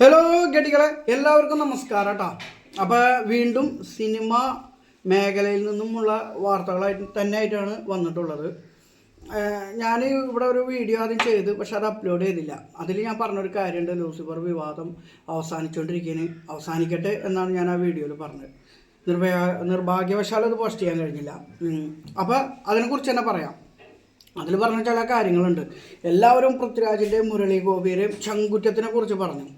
Hello ഗഡികളെ. എല്ലാവർക്കും നമസ്കാരം കേട്ടോ അപ്പോൾ വീണ്ടും സിനിമ മേഖലയിൽ നിന്നുമുള്ള വാർത്തകളായിട്ട് തന്നെ ആയിട്ടാണ് വന്നിട്ടുള്ളത് ഞാൻ ഇവിടെ ഒരു വീഡിയോ ആദ്യം ചെയ്ത് പക്ഷെ അത് അപ്ലോഡ് ചെയ്തില്ല. അതിൽ ഞാൻ പറഞ്ഞൊരു കാര്യമുണ്ട് ലൂസിഫർ വിവാദം അവസാനിച്ചുകൊണ്ടിരിക്കുകയാണ് അവസാനിക്കട്ടെ എന്നാണ് ഞാൻ ആ വീഡിയോയിൽ പറഞ്ഞത്. നിർഭയ നിർഭാഗ്യവശാൽ അത് പോസ്റ്റ് ചെയ്യാൻ കഴിഞ്ഞില്ല. അപ്പോൾ അതിനെക്കുറിച്ച് തന്നെ പറയാം. അതിൽ പറഞ്ഞ ചില കാര്യങ്ങളുണ്ട്. എല്ലാവരും പൃഥ്വിരാജിന്റെയും മുരളി ഗോപിയുടെയും ചങ്കുറ്റത്തിനെ കുറിച്ച് പറഞ്ഞു.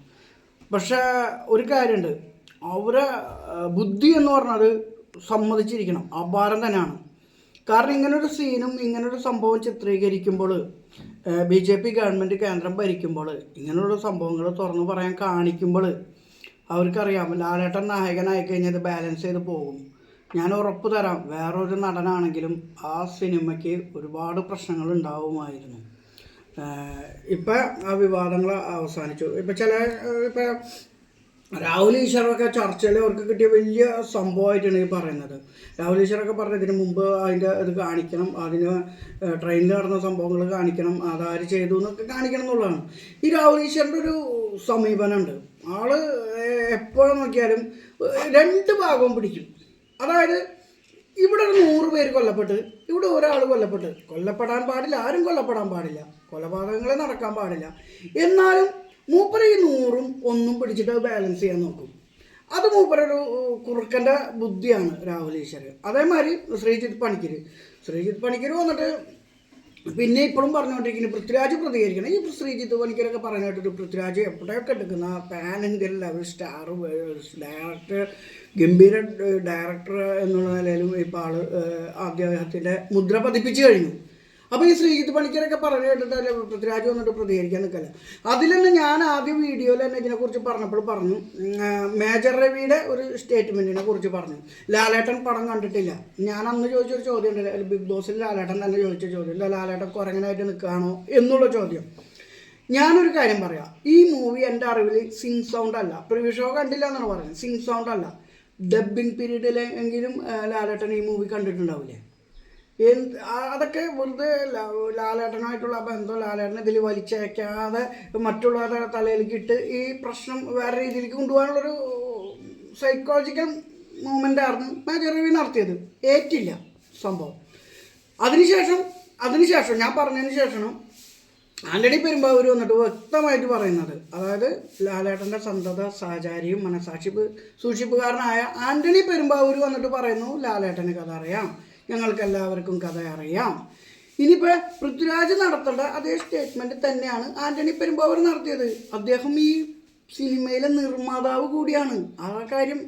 പക്ഷേ ഒരു കാര്യമുണ്ട് അവരെ ബുദ്ധി എന്ന് പറഞ്ഞത് സമ്മതിച്ചിരിക്കണം. അപാരം തന്നെയാണ്. കാരണം ഇങ്ങനൊരു സീനും ഇങ്ങനൊരു സംഭവം ചിത്രീകരിക്കുമ്പോൾ ബി ജെ പി ഗവൺമെന്റ് കേന്ദ്രം ഭരിക്കുമ്പോൾ ഇങ്ങനെയുള്ള സംഭവങ്ങൾ തുറന്നു പറയാൻ കാണിക്കുമ്പോൾ അവർക്കറിയാം ലാലേട്ടൻ നായകനായി കഴിഞ്ഞാൽ ബാലൻസ് ചെയ്ത് പോകും. ഞാൻ ഉറപ്പ് തരാം വേറൊരു നടനാണെങ്കിലും ആ സിനിമയ്ക്ക് ഒരുപാട് പ്രശ്നങ്ങൾ ഉണ്ടാവുമായിരുന്നു. ഇപ്പം ആ വിവാദങ്ങൾ അവസാനിച്ചു. ഇപ്പം ചില ഇപ്പം രാഹുൽ ഈശ്വറൊക്കെ ചർച്ചയിൽ അവർക്ക് കിട്ടിയ വലിയ സംഭവമായിട്ടാണ് ഈ പറയുന്നത്. രാഹുൽ ഈശ്വറൊക്കെ പറഞ്ഞ ഇതിന് മുമ്പ് അതിന്റെ ഇത് കാണിക്കണം അതിന് ട്രെയിനിൽ നടന്ന സംഭവങ്ങൾ കാണിക്കണം അതാര് ചെയ്തു എന്നൊക്കെ കാണിക്കണം എന്നുള്ളതാണ്. ഈ രാഹുൽ ഈശ്വറിന്റെ ഒരു സമീപനമുണ്ട്. ആൾ എപ്പോഴും നോക്കിയാലും രണ്ട് ഭാഗവും പിടിക്കും. അതായത് ഇവിടെ ഒരു നൂറ് പേര് കൊല്ലപ്പെട്ട്. ഇവിടെ ഒരാൾ കൊല്ലപ്പെട്ട്. കൊല്ലപ്പെടാൻ പാടില്ല ആരും കൊല്ലപ്പെടാൻ പാടില്ല. കൊലപാതകങ്ങളെ നടക്കാൻ പാടില്ല. എന്നാലും മൂപ്പര ഈ നൂറും ഒന്നും പിടിച്ചിട്ട് ബാലൻസ് ചെയ്യാൻ നോക്കും. അത് മൂപ്പരൊരു കുറുക്കന്റെ ബുദ്ധിയാണ് രാഹുൽ ഈശ്വർ അതേമാതിരി ശ്രീജിത്ത് പണിക്കർ ശ്രീജിത്ത് പണിക്കർ വന്നിട്ട് പിന്നെ ഇപ്പോഴും പറഞ്ഞുകൊണ്ടിരിക്കുന്നത് പൃഥ്വിരാജ് പ്രതികരിക്കണം. ഈ ശ്രീജിത്ത് പണിക്കരൊക്കെ പറഞ്ഞു കേട്ടിട്ട് പൃഥ്വിരാജ് എപ്പോഴൊക്കെ എടുക്കുന്ന pan Indian level star director ഗംഭീര ഡയറക്ടർ എന്നുള്ള നിലയിലും ഇപ്പോൾ ആൾ അദ്ദേഹത്തിന്റെ മുദ്ര പതിപ്പിച്ചു കഴിഞ്ഞു. അപ്പോൾ ഈ ശ്രീജിത്ത് പണിക്കരൊക്കെ പറഞ്ഞു കേട്ടിട്ടല്ലേ പൃഥ്വിരാജ് വന്നിട്ട് പ്രതികരിക്കാൻ നിൽക്കല്ല? അതിൽ തന്നെ ഞാൻ ആദ്യം വീഡിയോയിൽ തന്നെ ഇതിനെക്കുറിച്ച് പറഞ്ഞപ്പോൾ പറഞ്ഞു. മേജർ രവിയുടെ ഒരു സ്റ്റേറ്റ്മെന്റിനെ കുറിച്ച് പറഞ്ഞു. ലാലേട്ടൻ പടം കണ്ടിട്ടില്ല. ഞാൻ അന്ന് ചോദിച്ചൊരു ചോദ്യം ഉണ്ട് ബിഗ് ബോസിൽ ലാലേട്ടൻ തന്നെ ചോദിച്ച ചോദ്യം ഇല്ല ലാലേട്ടൻ കുരങ്ങനായിട്ട് നിൽക്കുകയാണോ എന്നുള്ള ചോദ്യം. ഞാനൊരു കാര്യം പറയാം. ഈ മൂവി എന്റെ അറിവിൽ സിങ് സൗണ്ട് അല്ല. പ്രിവ്യൂ ഷോ കണ്ടില്ല എന്നാണ് പറയുന്നത്. സിങ് സൗണ്ട് അല്ല. ഡബിങ് പീരീഡിലെങ്കിലും ലാലേട്ടൻ ഈ മൂവി കണ്ടിട്ടുണ്ടാവില്ലേ? എന്ത് അതൊക്കെ വെറുതെ ലാലേട്ടനായിട്ടുള്ള ബന്ധം ലാലേട്ടനെ ഇതിൽ വലിച്ചയക്കാതെ മറ്റുള്ളവരുടെ തലയിലേക്ക് ഇട്ട് ഈ പ്രശ്നം വേറെ രീതിയിലേക്ക് കൊണ്ടുപോകാനുള്ളൊരു സൈക്കോളജിക്കൽ മൂവ്മെന്റ് ആയിരുന്നു. മേജർ രവി നടത്തിയത്. ഏറ്റില്ല സംഭവം. അതിനുശേഷം അതിനുശേഷം ഞാൻ പറഞ്ഞതിന് ശേഷം ആന്റണി പെരുമ്പാവൂർ വന്നിട്ട് വ്യക്തമായിട്ട് പറയുന്നത്. അതായത് ലാലേട്ടന്റെ സന്തത സഹചാരിയും മനസാക്ഷിപ്പ് സൂക്ഷിപ്പുകാരനായ ആന്റണി പെരുമ്പാവൂർ വന്നിട്ട് പറയുന്നു ലാലേട്ടന് കഥ അറിയാം. ഞങ്ങൾക്ക് എല്ലാവർക്കും കഥ അറിയാം. ഇനിയിപ്പോൾ പൃഥ്വിരാജ് നടത്തേണ്ട അതേ സ്റ്റേറ്റ്മെന്റ് തന്നെയാണ് ആന്റണി പെരുമ്പാവർ നടത്തിയത്. അദ്ദേഹം ഈ സിനിമയിലെ നിർമ്മാതാവ് കൂടിയാണ്. ആ കാര്യം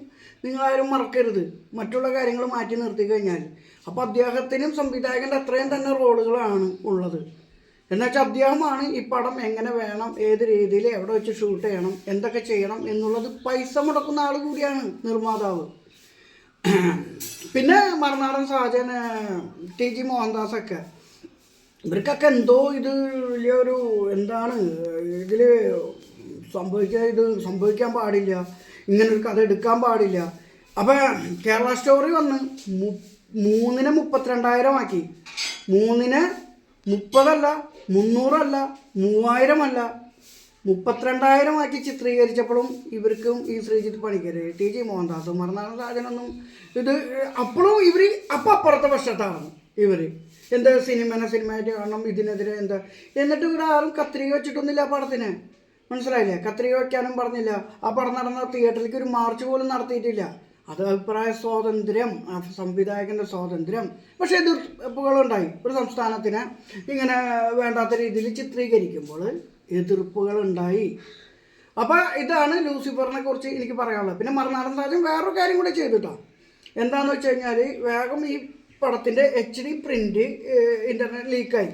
നിങ്ങളാരും മറക്കരുത്. മറ്റുള്ള കാര്യങ്ങൾ മാറ്റി നിർത്തി കഴിഞ്ഞാൽ. അപ്പോൾ അദ്ദേഹത്തിനും സംവിധായകന്റെ അത്രയും തന്നെ റോളുകളാണ് ഉള്ളത്. എന്നുവെച്ചാൽ അദ്ദേഹമാണ് ഈ പടം എങ്ങനെ വേണം ഏത് രീതിയിൽ എവിടെ വെച്ച് ഷൂട്ട് ചെയ്യണം എന്തൊക്കെ ചെയ്യണം എന്നുള്ളത് പൈസ മുടക്കുന്ന ആൾ കൂടിയാണ് നിർമ്മാതാവ്. പിന്നെ മറുനാടൻ സാജൻ ടി ജി മോഹൻദാസൊക്കെ. ഇവർക്കൊക്കെ എന്തോ ഇത് വലിയൊരു എന്താണ് ഇതിൽ സംഭവിക്കാൻ ഇത് സംഭവിക്കാൻ പാടില്ല. ഇങ്ങനൊരു കഥ എടുക്കാൻ പാടില്ല. അപ്പം കേരള സ്റ്റോറി വന്ന് മൂന്നിന് മുപ്പത്തിരണ്ടായിരം ആക്കി. മൂന്നിന് മുപ്പതല്ല മുന്നൂറല്ല മൂവായിരമല്ല മുപ്പത്തിരണ്ടായിരം ആക്കി ചിത്രീകരിച്ചപ്പോഴും ഇവർക്കും ഈ ശ്രീജിത്ത് പണിക്കർ ടി ജി മോഹൻദാസ് മറുനാടൻ രാജനൊന്നും ഇത് അപ്പോഴും ഇവർ അപ്പം അപ്പുറത്തെ പക്ഷത്താണ് ഇവർ എന്താ സിനിമനെ സിനിമയായിട്ട് കാണണം ഇതിനെതിരെ എന്താ? എന്നിട്ട് ഇവിടെ ആരും കത്രിക വെച്ചിട്ടൊന്നുമില്ല ആ പടത്തിന്. മനസ്സിലായില്ലേ? കത്രിക വയ്ക്കാനും പറഞ്ഞില്ല. ആ പടം നടന്ന തിയേറ്ററിലേക്ക് ഒരു മാർച്ച് പോലും നടത്തിയിട്ടില്ല. അത് അഭിപ്രായ സ്വാതന്ത്ര്യം സംവിധായകന്റെ സ്വാതന്ത്ര്യം. പക്ഷേ എതിർപ്പുകളുണ്ടായി ഒരു സംസ്ഥാനത്തിന് ഇങ്ങനെ വേണ്ടാത്ത രീതിയിൽ ചിത്രീകരിക്കുമ്പോൾ എതിർപ്പുകളുണ്ടായി. അപ്പോൾ ഇതാണ് ലൂസിഫറിനെ കുറിച്ച് എനിക്ക് പറയാനുള്ളത്. പിന്നെ മറുനാടൻ രാജ്യം വേറൊരു കാര്യം കൂടെ ചെയ്തിട്ടോ. എന്താണെന്ന് വെച്ച് കഴിഞ്ഞാൽ വേഗം ഈ പടത്തിന്റെ എച്ച് ഡി പ്രിന്റ് ഇന്റർനെറ്റ് ലീക്കായി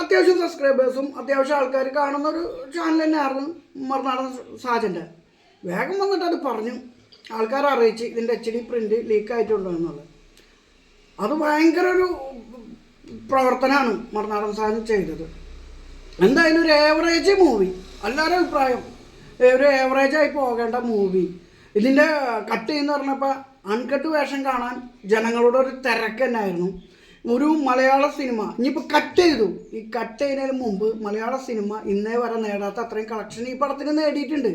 അത്യാവശ്യം സബ്സ്ക്രൈബേഴ്സും അത്യാവശ്യം ആൾക്കാർ കാണുന്ന ഒരു ചാനൽ തന്നെയായിരുന്നു മറുനാടൻ സാജന്റെ വേഗം വന്നിട്ട് അത് പറഞ്ഞു. ആൾക്കാർ അറിയിച്ച് ഇതിന്റെ എച്ച് ഡി പ്രിന്റ് ലീക്കായിട്ടുണ്ടോ എന്നുള്ളത്. അത് ഭയങ്കര ഒരു പ്രവർത്തനമാണ് മറുനാടൻ സാജൻ ചെയ്തത്. എന്തായാലും ഒരു ഏവറേജ് മൂവി എല്ലാവരും അഭിപ്രായം. ഒരു ഏവറേജായി പോകേണ്ട മൂവി ഇതിന്റെ കട്ട് എന്ന് പറഞ്ഞപ്പോൾ അൺകട്ട് വേഷം കാണാൻ ജനങ്ങളുടെ ഒരു തിരക്ക് തന്നെയായിരുന്നു. ഒരു മലയാള സിനിമ ഇനിയിപ്പോൾ കട്ട് ചെയ്തു. ഈ കട്ട് ചെയ്യുന്നതിന് മുമ്പ് മലയാള സിനിമ ഇന്നേ വരെ നേടാത്ത അത്രയും കളക്ഷൻ ഈ പടത്തിന് നേടിയിട്ടുണ്ട്.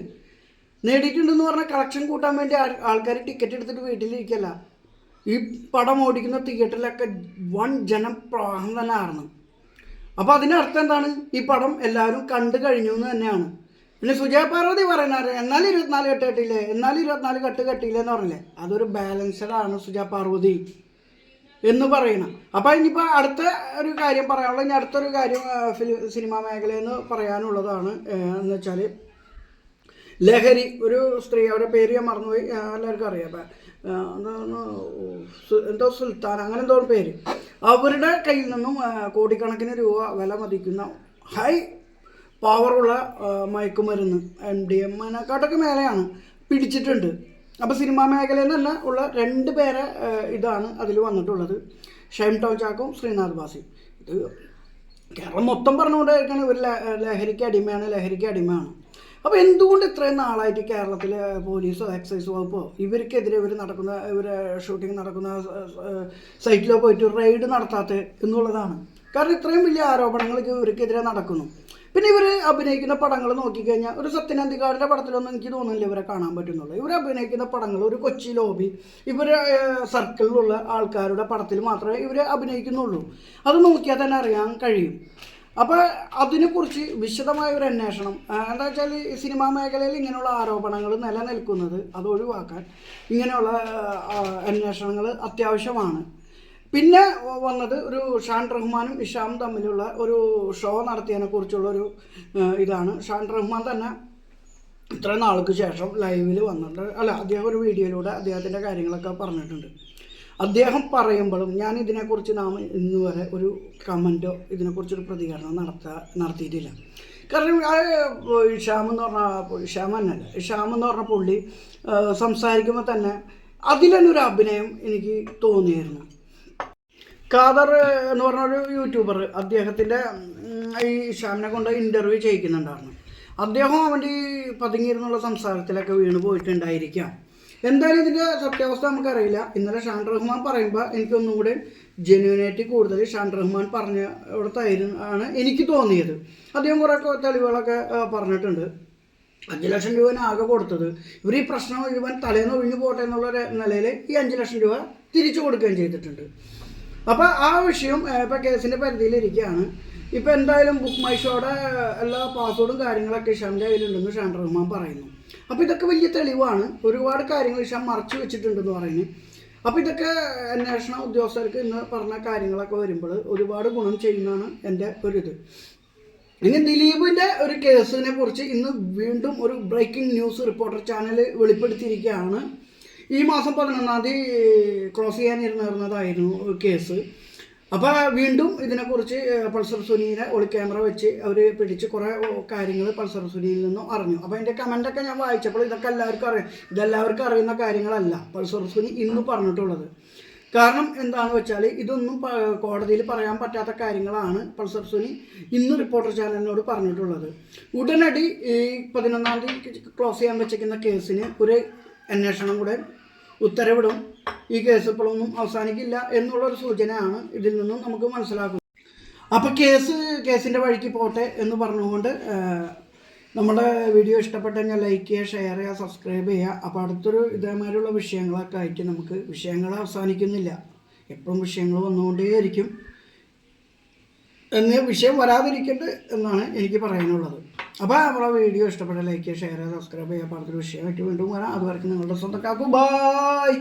നേടിയിട്ടുണ്ടെന്ന് പറഞ്ഞാൽ കളക്ഷൻ കൂട്ടാൻ വേണ്ടി ആൾക്കാർ ടിക്കറ്റ് എടുത്തിട്ട് വീട്ടിലിരിക്കല്ല. ഈ പടം ഓടിക്കുന്ന തിയേറ്ററിലൊക്കെ വൺ ജനപ്രവാഹം തന്നെ ആയിരുന്നു അപ്പോൾ അതിനർത്ഥം എന്താണ്? ഈ പടം എല്ലാവരും കണ്ടു കഴിഞ്ഞു എന്ന് തന്നെയാണ്. പിന്നെ സുജയ പാർവതി പറയുന്നത് എന്നാൽ ഇരുപത്തിനാല് കെട്ട് കെട്ടിയില്ലേ? എന്നാലും ഇരുപത്തിനാല് കെട്ട് കെട്ടിയില്ലേ? എന്ന് പറഞ്ഞില്ലേ? അതൊരു ബാലൻസഡ് ആണ് സുജയ പാർവതി എന്ന് പറയണം അപ്പോൾ ഇനിയിപ്പോൾ അടുത്ത ഒരു കാര്യം പറയാനുള്ളത് ഇനി അടുത്തൊരു കാര്യം ഫിലിം സിനിമാ മേഖലയെന്ന് പറയാനുള്ളതാണ് എന്ന് വെച്ചാൽ ലഹരി. ഒരു സ്ത്രീ അവരുടെ പേര് ഞാൻ മറന്നുപോയി എല്ലാവർക്കും അറിയാം. അപ്പം എന്തോ സുൽത്താൻ അങ്ങനെ എന്തോ പേര്. അവരുടെ കയ്യിൽ നിന്നും കോടിക്കണക്കിന് രൂപ വില മതിക്കുന്ന ഹൈ പവറുള്ള മയക്കുമരുന്ന് എം ഡി എം മേലെയാണ് പിടിച്ചിട്ടുണ്ട്. അപ്പോൾ സിനിമാ മേഖലയിൽ നിന്നല്ല ഉള്ള രണ്ട് പേരെ ഇതാണ് അതിൽ വന്നിട്ടുള്ളത്. ഷൈം ടോം ചാക്കും ശ്രീനാഥ് ബാസി ഇത് കേരളം മൊത്തം പറഞ്ഞുകൊണ്ടിരിക്കുകയാണ് ഒരു ലഹരിക്ക് അടിമയാണ് ലഹരിക്ക് അടിമയാണ്. അപ്പോൾ എന്തുകൊണ്ട് ഇത്രയും നാളായിട്ട് കേരളത്തിലെ പോലീസോ എക്സൈസ് വകുപ്പോ ഇവർക്കെതിരെ ഇവർ നടക്കുന്ന ഇവർ ഷൂട്ടിംഗ് നടക്കുന്ന സൈറ്റിലോ പോയിട്ട് റെയ്ഡ് നടത്താത്ത എന്നുള്ളതാണ്. കാരണം ഇത്രയും വലിയ ആരോപണങ്ങൾ ഇവർക്കെതിരെ നടക്കുന്നു. പിന്നെ ഇവർ അഭിനയിക്കുന്ന പടങ്ങൾ നോക്കിക്കഴിഞ്ഞാൽ ഒരു സത്യനന്ദിക്കാരുടെ പടത്തിലൊന്നും എനിക്ക് തോന്നുന്നില്ല ഇവരെ കാണാൻ പറ്റുന്നുള്ളൂ. ഇവർ അഭിനയിക്കുന്ന പടങ്ങൾ ഒരു കൊച്ചി ലോബി ഇവർ സർക്കിളിലുള്ള ആൾക്കാരുടെ പടത്തിൽ മാത്രമേ ഇവർ അഭിനയിക്കുന്നുള്ളൂ. അത് നോക്കിയാൽ തന്നെ അറിയാൻ കഴിയും. അപ്പോൾ അതിനെക്കുറിച്ച് വിശദമായ ഒരു അന്വേഷണം എന്താ വെച്ചാൽ സിനിമാ മേഖലയിൽ ഇങ്ങനെയുള്ള ആരോപണങ്ങൾ നിലനിൽക്കുന്നത് അത് ഒഴിവാക്കാൻ ഇങ്ങനെയുള്ള അന്വേഷണങ്ങൾ അത്യാവശ്യമാണ്. പിന്നെ വന്നത് ഒരു ഷാൻ റഹ്മാനും ഇഷാമും തമ്മിലുള്ള ഒരു ഷോ നടത്തിയതിനെ കുറിച്ചുള്ള ഒരു ഇതാണ്. ഷാൻ റഹ്മാൻ തന്നെ ഇത്ര നാൾക്ക് ശേഷം ലൈവിൽ വന്നിട്ടുണ്ട്. അല്ല അദ്ദേഹം ഒരു വീഡിയോയിലൂടെ അദ്ദേഹത്തിന്റെ കാര്യങ്ങളൊക്കെ പറഞ്ഞിട്ടുണ്ട്. അദ്ദേഹം പറയുമ്പോഴും ഞാൻ ഇതിനെക്കുറിച്ച് നാം ഇന്ന് വരെ ഒരു കമന്റോ ഇതിനെക്കുറിച്ചൊരു പ്രതികരണം നടത്താ നടത്തിയിട്ടില്ല. കാരണം ആ, ഇഷാം എന്ന് പറഞ്ഞ ഇഷാം തന്നെയല്ല ഇഷാം എന്ന് പറഞ്ഞ പുള്ളി സംസാരിക്കുമ്പോൾ തന്നെ അതിൽ തന്നെ ഒരു അഭിനയം എനിക്ക് തോന്നിയിരുന്നു. ഖാദർ എന്ന് പറഞ്ഞ ഒരു യൂട്യൂബർ അദ്ദേഹത്തിന്റെ ഈ ഷാമിനെ കൊണ്ട് ഇന്റർവ്യൂ ചെയ്യിക്കുന്നുണ്ടായിരുന്നു. അദ്ദേഹം അവന്റെ ഈ പതുങ്ങിയിരുന്നുള്ള സംസാരത്തിലൊക്കെ വീണ് പോയിട്ടുണ്ടായിരിക്കാം എന്തായാലും ഇതിന്റെ സത്യാവസ്ഥ നമുക്കറിയില്ല. ഇന്നലെ ഷാൻ റഹ്മാൻ പറയുമ്പോൾ എനിക്കൊന്നും കൂടെ ജെന്യൂനായിട്ട് കൂടുതൽ ഷാൻ റഹ്മാൻ പറഞ്ഞ അവിടുത്തായിരുന്നു ആണ് എനിക്ക് തോന്നിയത്. അദ്ദേഹം കുറേ തെളിവുകളൊക്കെ പറഞ്ഞിട്ടുണ്ട്. അഞ്ച് ലക്ഷം രൂപന് ആകെ കൊടുത്തത്. ഇവർ ഈ പ്രശ്നം മുഴുവൻ തലേന്ന് ഒഴിഞ്ഞു പോട്ടെ എന്നുള്ള നിലയിൽ ഈ അഞ്ച് ലക്ഷം രൂപ തിരിച്ചു കൊടുക്കുകയും ചെയ്തിട്ടുണ്ട്. അപ്പോൾ ആ വിഷയം ഇപ്പോൾ കേസിന്റെ പരിധിയിലിരിക്കുകയാണ് ഇപ്പോൾ എന്തായാലും ബുക്ക് മൈ എല്ലാ പാസ്വേഡും കാര്യങ്ങളൊക്കെ ഇഷാമിന്റെ കയ്യിലുണ്ടെന്ന് ഷാൻ റഹ്മാൻ പറയുന്നു. അപ്പോൾ ഇതൊക്കെ വലിയ തെളിവാണ്. ഒരുപാട് കാര്യങ്ങൾ ഇഷാം മറച്ചു വെച്ചിട്ടുണ്ടെന്ന് പറയുന്നു. അപ്പോൾ ഇതൊക്കെ അന്വേഷണ ഉദ്യോഗസ്ഥർക്ക് ഇന്ന് പറഞ്ഞ കാര്യങ്ങളൊക്കെ വരുമ്പോൾ ഒരുപാട് ഗുണം ചെയ്യുന്നതാണ് എന്റെ ഒരിത്. ഇനി ദിലീപിന്റെ ഒരു കേസിനെ കുറിച്ച് ഇന്ന് വീണ്ടും ഒരു ബ്രേക്കിംഗ് ന്യൂസ് റിപ്പോർട്ടർ ചാനൽ വെളിപ്പെടുത്തിയിരിക്കുകയാണ്. ഈ മാസം പതിനൊന്നാം തീയതി ക്ലോസ് ചെയ്യാനിരുന്നിരുന്നതായിരുന്നു കേസ്. അപ്പോൾ വീണ്ടും ഇതിനെക്കുറിച്ച് പൾസർ സുനീനെ ഒളി ക്യാമറ വെച്ച് അവർ പിടിച്ച് കുറേ കാര്യങ്ങൾ പൾസർ സുനിയിൽ നിന്നും അറിഞ്ഞു. അപ്പോൾ അതിന്റെ കമന്റൊക്കെ ഞാൻ വായിച്ചപ്പോൾ ഇതൊക്കെ എല്ലാവർക്കും അറിയാം. ഇതെല്ലാവർക്കും അറിയുന്ന കാര്യങ്ങളല്ല പൾസർ സുനി ഇന്ന് പറഞ്ഞിട്ടുള്ളത്. കാരണം എന്താണെന്ന് വെച്ചാൽ ഇതൊന്നും കോടതിയിൽ പറയാൻ പറ്റാത്ത കാര്യങ്ങളാണ് പൾസർ സുനി ഇന്ന് റിപ്പോർട്ടർ ചാനലിനോട് പറഞ്ഞിട്ടുള്ളത്. ഉടനടി ഈ പതിനൊന്നാം തീയതി ക്ലോസ് ചെയ്യാൻ വെച്ചിരിക്കുന്ന കേസിന് ഒരു അന്വേഷണം കൂടെ ഉത്തരവിടും. ഈ കേസ് ഇപ്പോഴൊന്നും അവസാനിക്കില്ല എന്നുള്ളൊരു സൂചനയാണ് ഇതിൽ നിന്നും നമുക്ക് മനസ്സിലാക്കുന്നത്. അപ്പോൾ കേസ് കേസിന്റെ വഴിക്ക് പോട്ടെ എന്ന് പറഞ്ഞുകൊണ്ട് നമ്മുടെ വീഡിയോ ഇഷ്ടപ്പെട്ടെങ്കിൽ ലൈക്ക് ചെയ്യുക ഷെയർ ചെയ്യുക സബ്സ്ക്രൈബ് ചെയ്യുക. അപ്പോൾ അടുത്തൊരു ഇതേമാതിരിയുള്ള വിഷയങ്ങളൊക്കെ ആയിട്ട് നമുക്ക്. വിഷയങ്ങൾ അവസാനിക്കുന്നില്ല. എപ്പോഴും വിഷയങ്ങൾ വന്നുകൊണ്ടേയിരിക്കും. എന്ന് വിഷയം വരാതിരിക്കട്ടെ എന്നാണ് എനിക്ക് പറയാനുള്ളത്. അപ്പോൾ നമ്മളെ വീഡിയോ ഇഷ്ടപ്പെട്ട ലൈക്ക് ഷെയർ സബ്സ്ക്രൈബ് ചെയ്യുക അപ്പോൾ അടുത്തൊരു വിഷയമായിട്ട് വീണ്ടും വരാം. അതുവരെ നിങ്ങളുടെ സ്വന്തം കാക്കു ബായ്